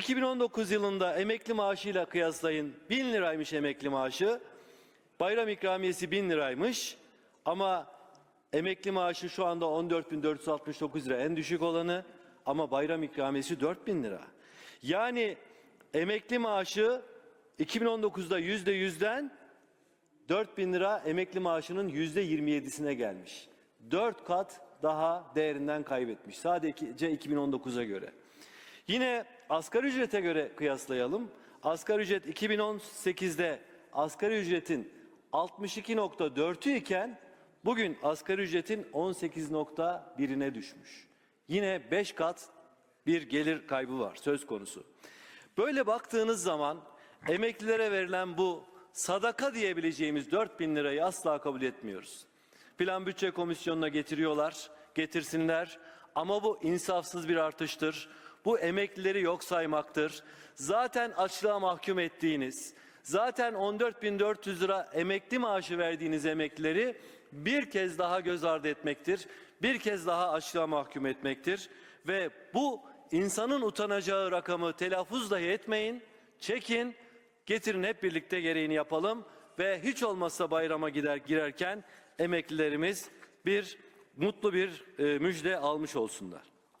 2019 yılında emekli maaşıyla kıyaslayın 1000 liraymış emekli maaşı. Bayram ikramiyesi 1000 liraymış ama emekli maaşı şu anda 14.469 lira en düşük olanı ama bayram ikramiyesi 4000 lira. Yani emekli maaşı 2019'da yüzde yüzden 4000 lira emekli maaşının yüzde 27'sine gelmiş. 4 kat daha değerinden kaybetmiş sadece 2019'a göre. Yine asgari ücrete göre kıyaslayalım. Asgari ücret 2018'de asgari ücretin 62.4'ü iken bugün asgari ücretin 18.1'ine düşmüş. Yine 5 kat bir gelir kaybı var söz konusu. Böyle baktığınız zaman emeklilere verilen bu sadaka diyebileceğimiz 4 bin lirayı asla kabul etmiyoruz. Plan bütçe komisyonuna getiriyorlar, getirsinler ama bu insafsız bir artıştır. Bu emeklileri yok saymaktır. Zaten açlığa mahkum ettiğiniz, zaten 14.400 lira emekli maaşı verdiğiniz emeklileri bir kez daha göz ardı etmektir. Bir kez daha açlığa mahkum etmektir. Ve bu insanın utanacağı rakamı telaffuz dahi etmeyin, çekin, getirin hep birlikte gereğini yapalım ve hiç olmazsa bayrama gider girerken emeklilerimiz bir mutlu bir e, müjde almış olsunlar.